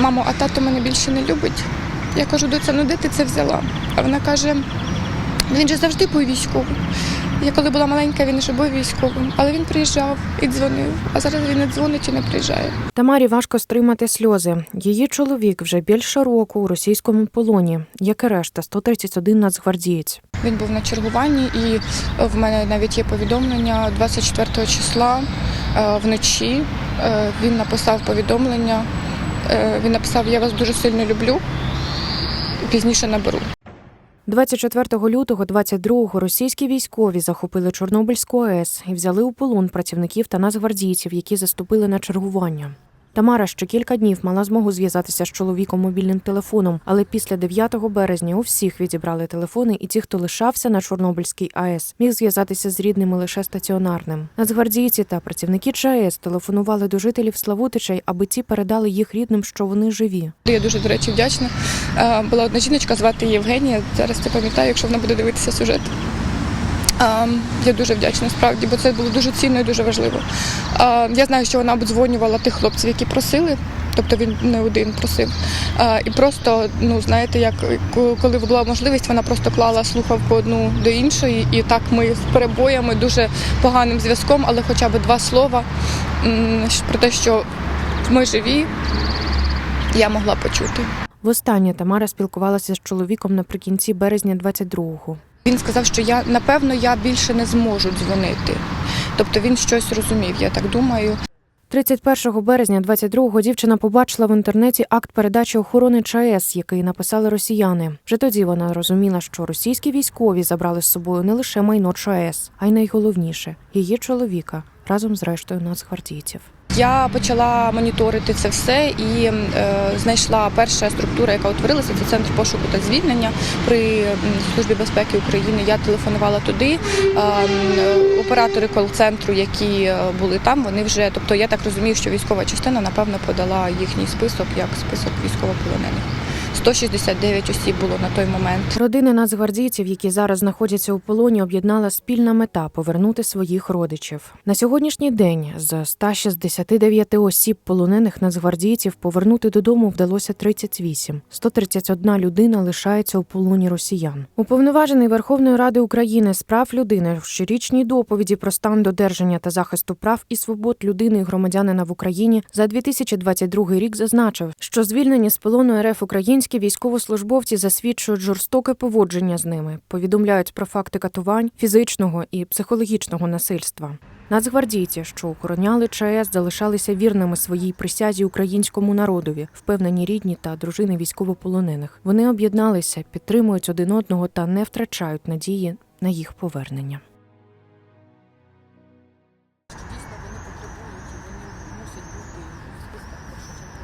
мамо, а тато мене більше не любить. Я кажу, доця, ну де ти це взяла? А вона каже, він же завжди був військовим. Я коли була маленька, він вже був військовим, але він приїжджав і дзвонив. А зараз він не дзвонить і не приїжджає. Тамарі важко стримати сльози. Її чоловік вже більше року у російському полоні, як і решта 131 нацгвардієць. Він був на чергуванні, і в мене навіть є повідомлення 24 числа е, вночі. е, Він написав повідомлення. Е, Він написав: Я вас дуже сильно люблю. Пізніше наберу. 24 лютого 22-го російські військові захопили Чорнобильську АЕС і взяли у полон працівників та нацгвардійців, які заступили на чергування. Тамара ще кілька днів мала змогу зв'язатися з чоловіком мобільним телефоном, але після 9 березня у всіх відібрали телефони, і ті, хто лишався на Чорнобильській АЕС, міг зв'язатися з рідними лише стаціонарним. Нацгвардійці та працівники ЧАЕС телефонували до жителів Славутичей, аби ті передали їх рідним, що вони живі. Я дуже, до речі, вдячна. Була одна жіночка, звати Євгенія. Зараз це пам'ятаю, якщо вона буде дивитися сюжет. Е, Я дуже вдячна справді, бо це було дуже цінно і дуже важливо. Е, Я знаю, що вона обдзвонювала тих хлопців, які просили. Тобто він не один просив. Е, І просто, ну знаєте, як коли була можливість, вона просто клала слухавку одну до іншої, і так ми з перебоями, дуже поганим зв'язком, але хоча б два слова про те, що ми живі, я могла почути. Востаннє Тамара спілкувалася з чоловіком наприкінці березня 22-го. Він сказав, що я напевно я більше не зможу дзвонити. Тобто він щось розумів, я так думаю. 31 березня 22-го дівчина побачила в інтернеті акт передачі охорони ЧАЕС, який написали росіяни. Вже тоді вона розуміла, що російські військові забрали з собою не лише майно ЧАЕС, а й найголовніше її чоловіка разом з рештою нацгвардійців. Я почала моніторити це все і е, знайшла перша структура, яка утворилася, це центр пошуку та звільнення при службі безпеки України. Я телефонувала туди. Е, оператори кол-центру, які е, були там, вони вже, тобто я так розумію, що військова частина напевно подала їхній список як список військовополонених. 169 осіб було на той момент. Родини нацгвардійців, які зараз знаходяться у полоні, об'єднала спільна мета повернути своїх родичів. На сьогоднішній день з 169 осіб полонених нацгвардійців повернути додому вдалося 38. 131 людина лишається у полоні росіян. Уповноважений Верховної Ради України з прав людини в щорічній доповіді про стан додержання та захисту прав і свобод людини і громадянина в Україні за 2022 рік зазначив, що звільнені з полону РФ українські військовослужбовці засвідчують жорстоке поводження з ними, повідомляють про факти катувань, фізичного і психологічного насильства. Нацгвардійці, що охороняли ЧАЕС, залишалися вірними своїй присязі українському народові, впевнені рідні та дружини військовополонених. Вони об'єдналися, підтримують один одного та не втрачають надії на їх повернення.